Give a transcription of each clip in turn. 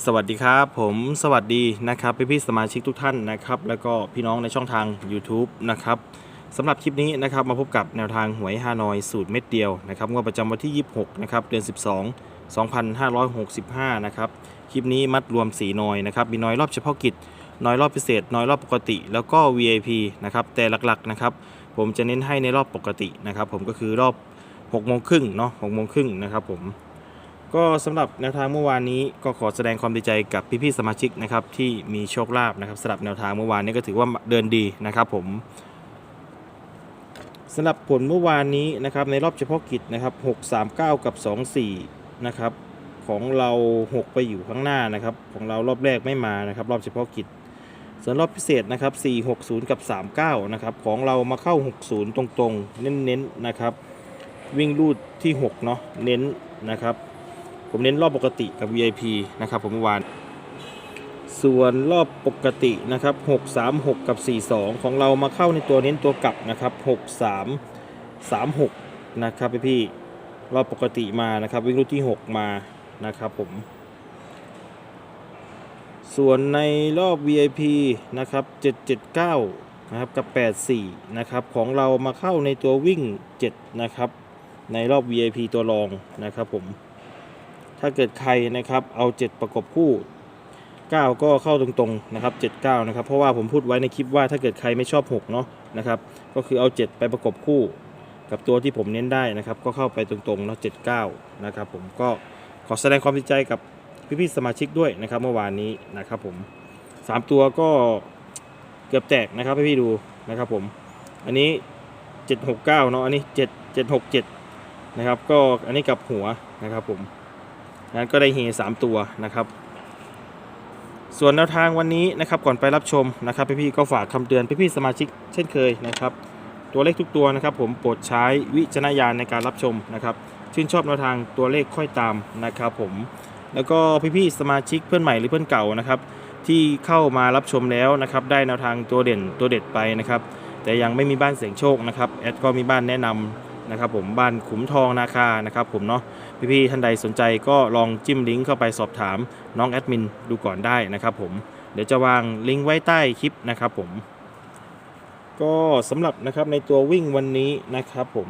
สวัสดีครับ ผมสวัสดีนะครับพี่พี่สมาชิกทุกท่านนะครับ แล้วก็พี่น้องในช่องทาง YouTube นะครับสำหรับคลิปนี้นะครับมาพบกับแนวทางหวยฮานอยสูตรเม็ดเดียวนะครับงวดประจำวันที่ 26 นะครับ เดือน 12 2565 นะครับ คลิปนี้มัดรวม 4 นอยนะครับ มีนอยรอบเฉพาะกิจนอยรอบพิเศษนอยรอบปกติ แล้วก็ VIP นะครับ แต่หลักๆนะครับผมจะเน้นให้ในรอบปกตินะครับ ผมก็คือรอบ6โมงครึ่งเนาะ6โมงครึ่งนะครับผม ก็สำหรับแนวทางเมื่อวานนี้ก็ขอแสดงความดีใจกับพี่ๆสมาชิกนะครับที่มีโชคลาภนะครับสำหรับแนวทางเมื่อวานนี้ก็ถือว่าเดินดีนะครับผมสำหรับผลเมื่อวานนี้นะครับในรอบเฉพาะกิจนะครับ639 กับ 24นะครับของเรา 6 ไปอยู่ข้างหน้านะครับของเรารอบแรกไม่มานะครับรอบเฉพาะกิจส่วนรอบพิเศษนะครับ460 กับ 39นะครับของเรามาเข้า 60 ตรงๆ เน้นๆนะครับวิ่งรูดที่ 6 เนาะเน้นนะครับ ผมเน้นรอบปกติกับ VIP นะครับผมเมื่อวาน ส่วนรอบปกตินะครับ 636 กับ 42 ของเรามาเข้าในตัวเน้นตัวกลับนะครับ 63 36 นะครับพี่พี่รอบปกติมานะครับ วิ่งรูทที่ 6 มานะครับผม ส่วนในรอบ VIP นะครับ 779นะครับกับ 84 นะครับของเรามาเข้าในตัววิ่ง 7 นะครับ ในรอบ VIP ตัวรองนะครับผม ถ้าเกิดใครนะครับเอา 7 ประกบคู่ 9 ก็เข้าตรงๆนะครับ79นะครับเพราะว่าผมพูดไว้ในคลิปว่าถ้าเกิดใครไม่ชอบ6เนาะนะครับก็คือเอา 7 ไปประกบคู่ กับตัวที่ผมเน้นได้นะครับก็เข้าไปตรงๆเนาะ79นะครับผมก็ขอแสดงความดีใจกับพี่ๆสมาชิกด้วยนะครับเมื่อวานนี้นะครับผม 3 ตัวก็เกือบแตกนะครับพี่ๆดูนะครับผมอันนี้ 769เนาะอันนี้ 7 767นะครับก็อันนี้กับหัวนะครับผม นั้นก็ได้เฮสามตัวนะครับ ส่วนแนวทางวันนี้นะครับก่อนไปรับชมนะครับพี่ๆก็ฝากคำเตือนพี่ๆสมาชิกเช่นเคยนะครับ ตัวเลขทุกตัวนะครับผมโปรดใช้วิจารณญาณในการรับชมนะครับชื่นชอบแนวทางตัวเลขค่อยตามนะครับผมแล้วก็พี่ๆสมาชิกเพื่อนใหม่หรือเพื่อนเก่านะครับที่เข้ามารับชมแล้วนะครับได้แนวทางตัวเด่นตัวเด็ดไปนะครับแต่ยังไม่มีบ้านเสียงโชคนะครับแอดก็มีบ้านแนะนำ นะครับผมบ้านขุมทองนาคานะครับผมเนาะพี่ๆท่านใดสนใจก็ลองจิ้มลิงก์เข้าไปสอบถามน้องแอดมินดูก่อนได้นะครับผมเดี๋ยวจะวางลิงก์ไว้ใต้คลิปนะครับผม ก็สำหรับนะครับในตัววิ่งวันนี้นะครับผม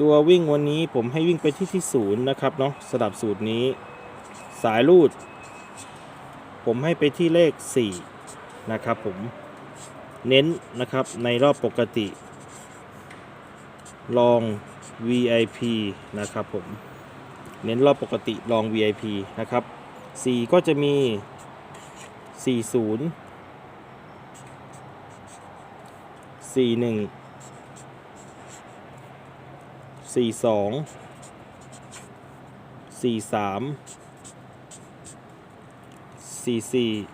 ตัววิ่งวันนี้ผมให้วิ่งไปที่ที่ศูนย์นะครับเนาะสลับสูตรนี้ สายรูด ผมให้ไปที่เลข 4 นะครับผม เน้นนะครับในรอบปกติ ลอง VIP นะครับผม เน้นรอบปกติลอง VIP นะครับ 4 ก็จะมี 40 41 42 43 44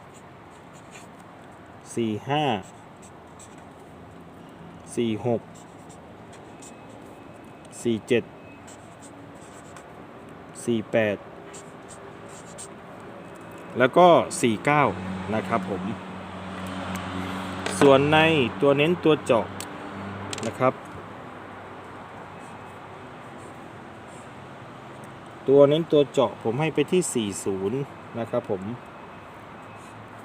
45 46สี่เจ็ดสี่แปดแล้วก็สี่เก้านะครับผม ส่วนในตัวเน้นตัวเจาะนะครับ ตัวเน้นตัวเจาะผมให้ไปที่ 40 นะครับผม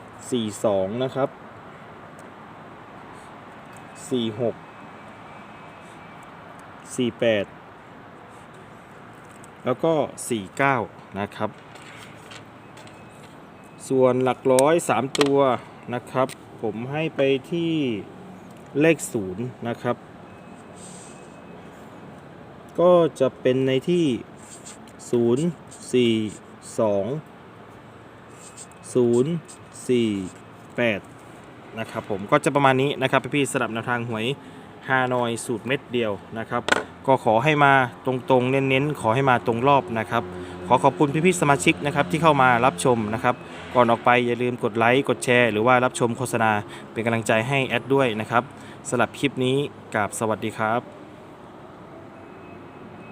42 นะครับ 46 48แล้วก็49นะครับ ส่วนหลักร้อย3ตัวนะครับ ผมให้ไปที่เลข0นะครับ ก็จะเป็นในที่0 4 2 0 4 8น นะครับผมก็จะประมาณนี้นะครับพี่ๆสำหรับแนวทางหวยฮานอยสูตรเม็ดเดียวนะครับ ก็ขอให้มาตรงๆ เน้นๆ ขอให้มาตรงรอบนะครับ ขอขอบคุณพี่ๆสมาชิกนะครับที่เข้ามารับชมนะครับ ก่อนออกไปอย่าลืมกดไลค์กดแชร์ หรือว่ารับชมโฆษณาเป็นกำลังใจให้แอดด้วยนะครับสำหรับคลิปนี้กราบสวัสดีครับ